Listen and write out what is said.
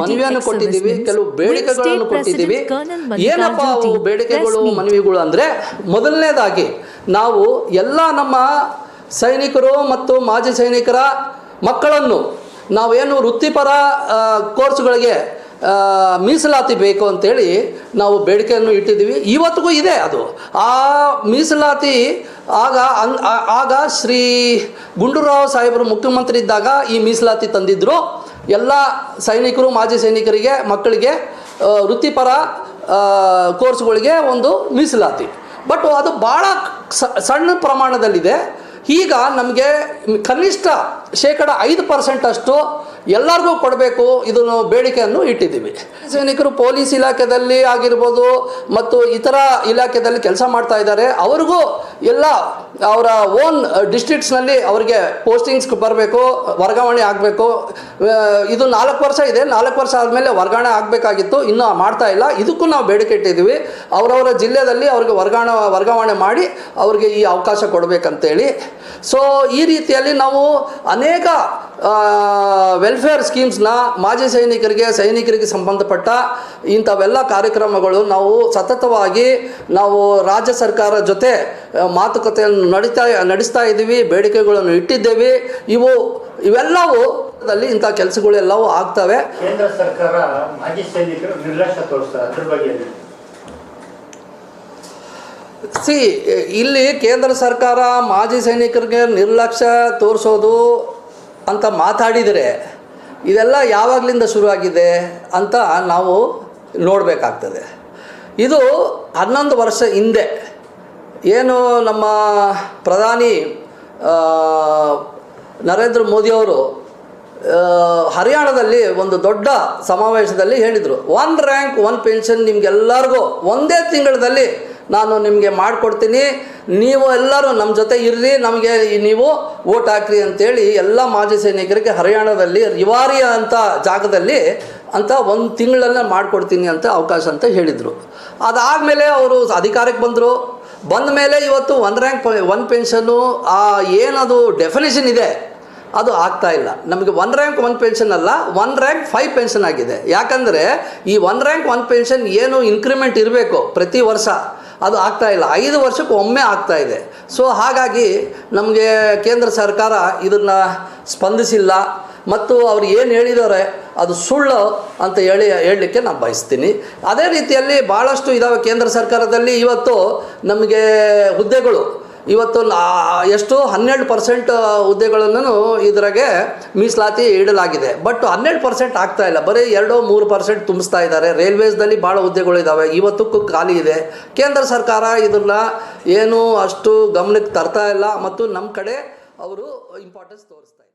ಮನವಿಯನ್ನು ಕೊಟ್ಟಿದ್ದೀವಿ ಕೆಲವು ಬೇಡಿಕೆಗಳನ್ನು ಕೊಟ್ಟಿದ್ದೀವಿ. ಏನಪ್ಪಾ ಅವು ಬೇಡಿಕೆಗಳು. ಮನವಿಗಳು ಅಂದರೆ ಮೊದಲನೇದಾಗಿ ನಾವು ಎಲ್ಲ ನಮ್ಮ ಸೈನಿಕರು ಮತ್ತು ಮಾಜಿ ಸೈನಿಕರ ಮಕ್ಕಳನ್ನು ನಾವೇನು ವೃತ್ತಿಪರ ಕೋರ್ಸ್ಗಳಿಗೆ ಮೀಸಲಾತಿ ಬೇಕು ಅಂತೇಳಿ ನಾವು ಬೇಡಿಕೆಯನ್ನು ಇಟ್ಟಿದ್ದೀವಿ. ಇವತ್ತಿಗೂ ಇದೆ ಅದು. ಆ ಮೀಸಲಾತಿ ಆಗ ಅನ್ ಆಗ ಶ್ರೀ ಗುಂಡೂರಾವ್ ಸಾಹೇಬರು ಮುಖ್ಯಮಂತ್ರಿ ಇದ್ದಾಗ ಈ ಮೀಸಲಾತಿ ತಂದಿದ್ದರು ಎಲ್ಲ ಸೈನಿಕರು, ಮಾಜಿ ಸೈನಿಕರಿಗೆ, ಮಕ್ಕಳಿಗೆ ವೃತ್ತಿಪರ ಕೋರ್ಸ್ಗಳಿಗೆ ಒಂದು ಮೀಸಲಾತಿ. ಬಟ್ ಅದು ಭಾಳ ಸಣ್ಣ ಪ್ರಮಾಣದಲ್ಲಿದೆ. ಈಗ ನಮಗೆ ಕನಿಷ್ಠ ಶೇಕಡ ಐದು ಪರ್ಸೆಂಟ್ ಅಷ್ಟು ಎಲ್ಲರಿಗೂ ಕೊಡಬೇಕು ಇದನ್ನು ಬೇಡಿಕೆಯನ್ನು ಇಟ್ಟಿದ್ದೀವಿ. ಸೈನಿಕರು ಪೊಲೀಸ್ ಇಲಾಖೆಯಲ್ಲಿ ಆಗಿರ್ಬೋದು ಮತ್ತು ಇತರ ಇಲಾಖೆಯಲ್ಲಿ ಕೆಲಸ ಮಾಡ್ತಾ ಇದ್ದಾರೆ. ಅವ್ರಿಗೂ ಎಲ್ಲ ಅವರ ಓನ್ ಡಿಸ್ಟ್ರಿಕ್ಟ್ಸ್ನಲ್ಲಿ ಅವರಿಗೆ ಪೋಸ್ಟಿಂಗ್ಸ್ ಬರಬೇಕು, ವರ್ಗಾವಣೆ ಆಗಬೇಕು. ಇದು ನಾಲ್ಕು ವರ್ಷ ಇದೆ. ನಾಲ್ಕು ವರ್ಷ ಆದಮೇಲೆ ವರ್ಗಾವಣೆ ಆಗಬೇಕಾಗಿತ್ತು. ಇನ್ನೂ ಮಾಡ್ತಾ ಇಲ್ಲ. ಇದಕ್ಕೂ ನಾವು ಬೇಡಿಕೆ ಇಟ್ಟಿದ್ದೀವಿ. ಅವರವರ ಜಿಲ್ಲೆಯಲ್ಲಿ ಅವ್ರಿಗೆ ವರ್ಗಾವಣೆ ವರ್ಗಾವಣೆ ಮಾಡಿ ಅವ್ರಿಗೆ ಈ ಅವಕಾಶ ಕೊಡಬೇಕಂತೇಳಿ. ಸೊ ಈ ರೀತಿಯಲ್ಲಿ ನಾವು ಅನೇಕ ವೆಲ್ಫೇರ್ ಸ್ಕೀಮ್ಸ್ನ ಮಾಜಿ ಸೈನಿಕರಿಗೆ ಸೈನಿಕರಿಗೆ ಸಂಬಂಧಪಟ್ಟ ಇಂಥವೆಲ್ಲ ಕಾರ್ಯಕ್ರಮಗಳು ನಾವು ಸತತವಾಗಿ ನಾವು ರಾಜ್ಯ ಸರ್ಕಾರ ಜೊತೆ ಮಾತುಕತೆಯನ್ನು ನಡೀತಾ ನಡೆಸ್ತಾ ಇದ್ದೀವಿ ಬೇಡಿಕೆಗಳನ್ನು ಇಟ್ಟಿದ್ದೇವೆ. ಇವು ಇವೆಲ್ಲವೂ ಇಂಥ ಕೆಲಸಗಳೆಲ್ಲವೂ ಆಗ್ತವೆ. ಕೇಂದ್ರ ಸರ್ಕಾರ ಮಾಜಿ ಸೈನಿಕರು ನಿರ್ಲಕ್ಷ್ಯ ತೋರಿಸ್ತಾರೆ ಅದ್ರ ಬಗ್ಗೆ ಸಿ ಇಲ್ಲಿ ಕೇಂದ್ರ ಸರ್ಕಾರ ಮಾಜಿ ಸೈನಿಕರಿಗೆ ನಿರ್ಲಕ್ಷ್ಯ ತೋರಿಸೋದು ಅಂತ ಮಾತಾಡಿದರೆ ಇದೆಲ್ಲ ಯಾವಾಗಲಿಂದ ಶುರುವಾಗಿದೆ ಅಂತ ನಾವು ನೋಡಬೇಕಾಗ್ತದೆ. ಇದು ಹನ್ನೊಂದು ವರ್ಷ ಹಿಂದೆ ಏನು ನಮ್ಮ ಪ್ರಧಾನಿ ನರೇಂದ್ರ ಮೋದಿಯವರು ಹರಿಯಾಣದಲ್ಲಿ ಒಂದು ದೊಡ್ಡ ಸಮಾವೇಶದಲ್ಲಿ ಹೇಳಿದರು. ಒನ್ ರ್ಯಾಂಕ್ ಒನ್ ಪೆನ್ಷನ್ ನಿಮಗೆಲ್ಲರಿಗೂ ಒಂದೇ ತಿಂಗಳಲ್ಲಿ ನಾನು ನಿಮಗೆ ಮಾಡಿಕೊಡ್ತೀನಿ. ನೀವು ಎಲ್ಲರೂ ನಮ್ಮ ಜೊತೆ ಇರ್ರಿ, ನಮಗೆ ನೀವು ಓಟ್ ಹಾಕ್ರಿ ಅಂತೇಳಿ ಎಲ್ಲ ಮಾಜಿ ಸೈನಿಕರಿಗೆ ಹರಿಯಾಣದಲ್ಲಿ ರಿವಾರಿಯ ಅಂತ ಜಾಗದಲ್ಲಿ ಅಂತ ಒಂದು ತಿಂಗಳಲ್ಲೇ ಮಾಡಿಕೊಡ್ತೀನಿ ಅಂತ ಅವಕಾಶ ಅಂತ ಹೇಳಿದರು. ಅದಾದಮೇಲೆ ಅವರು ಅಧಿಕಾರಕ್ಕೆ ಬಂದರು. ಬಂದ ಮೇಲೆ ಇವತ್ತು ಒನ್ ರ್ಯಾಂಕ್ ಒನ್ ಪೆನ್ಷನ್ನು ಆ ಏನದು ಡೆಫಿನೇಷನ್ ಇದೆ. ಅದು ಆಗ್ತಾ ಇಲ್ಲ. ನಮಗೆ ಒನ್ ರ್ಯಾಂಕ್ ಒನ್ ಪೆನ್ಷನ್ ಅಲ್ಲ ಒನ್ ರ್ಯಾಂಕ್ ಫೈವ್ ಪೆನ್ಷನ್ ಆಗಿದೆ. ಯಾಕಂದರೆ ಈ ಒನ್ ರ್ಯಾಂಕ್ ಒನ್ ಪೆನ್ಷನ್ ಏನು ಇನ್ಕ್ರಿಮೆಂಟ್ ಇರಬೇಕು ಪ್ರತಿ ವರ್ಷ. ಅದು ಆಗ್ತಾ ಇಲ್ಲ. ಐದು ವರ್ಷಕ್ಕೆ ಒಮ್ಮೆ ಆಗ್ತಾ ಇದೆ. ಸೊ ಹಾಗಾಗಿ ನಮಗೆ ಕೇಂದ್ರ ಸರ್ಕಾರ ಇದನ್ನು ಸ್ಪಂದಿಸಿಲ್ಲ. ಮತ್ತು ಅವ್ರು ಏನು ಹೇಳಿದ್ದಾರೆ ಅದು ಸುಳ್ಳು ಅಂತ ಹೇಳಿ, ಹೇಳಲಿಕ್ಕೆ ನಾನು ಬಯಸ್ತೀನಿ. ಅದೇ ರೀತಿಯಲ್ಲಿ ಭಾಳಷ್ಟು ಇದ್ದಾವೆ ಕೇಂದ್ರ ಸರ್ಕಾರದಲ್ಲಿ ಇವತ್ತು ನಮಗೆ ಹುದ್ದೆಗಳು. ಇವತ್ತು ಎಷ್ಟು ಹನ್ನೆರಡು ಪರ್ಸೆಂಟ್ ಹುದ್ದೆಗಳನ್ನು ಇದರಾಗೆ ಮೀಸಲಾತಿ ಇಡಲಾಗಿದೆ. ಬಟ್ ಹನ್ನೆರಡು ಪರ್ಸೆಂಟ್ ಆಗ್ತಾ ಇಲ್ಲ. ಬರೀ ಎರಡು ಮೂರು ಪರ್ಸೆಂಟ್ ತುಂಬಿಸ್ತಾ ಇದ್ದಾರೆ. ರೈಲ್ವೇಸ್ದಲ್ಲಿ ಭಾಳ ಹುದ್ದೆಗಳು ಇದ್ದಾವೆ ಇವತ್ತಕ್ಕೂ ಖಾಲಿ ಇದೆ. ಕೇಂದ್ರ ಸರ್ಕಾರ ಇದನ್ನ ಏನು ಅಷ್ಟು ಗಮನಕ್ಕೆ ತರ್ತಾ ಇಲ್ಲ. ಮತ್ತು ನಮ್ಮ ಕಡೆ ಅವರು ಇಂಪಾರ್ಟೆನ್ಸ್ ತೋರಿಸ್ತಾ ಇಲ್ಲ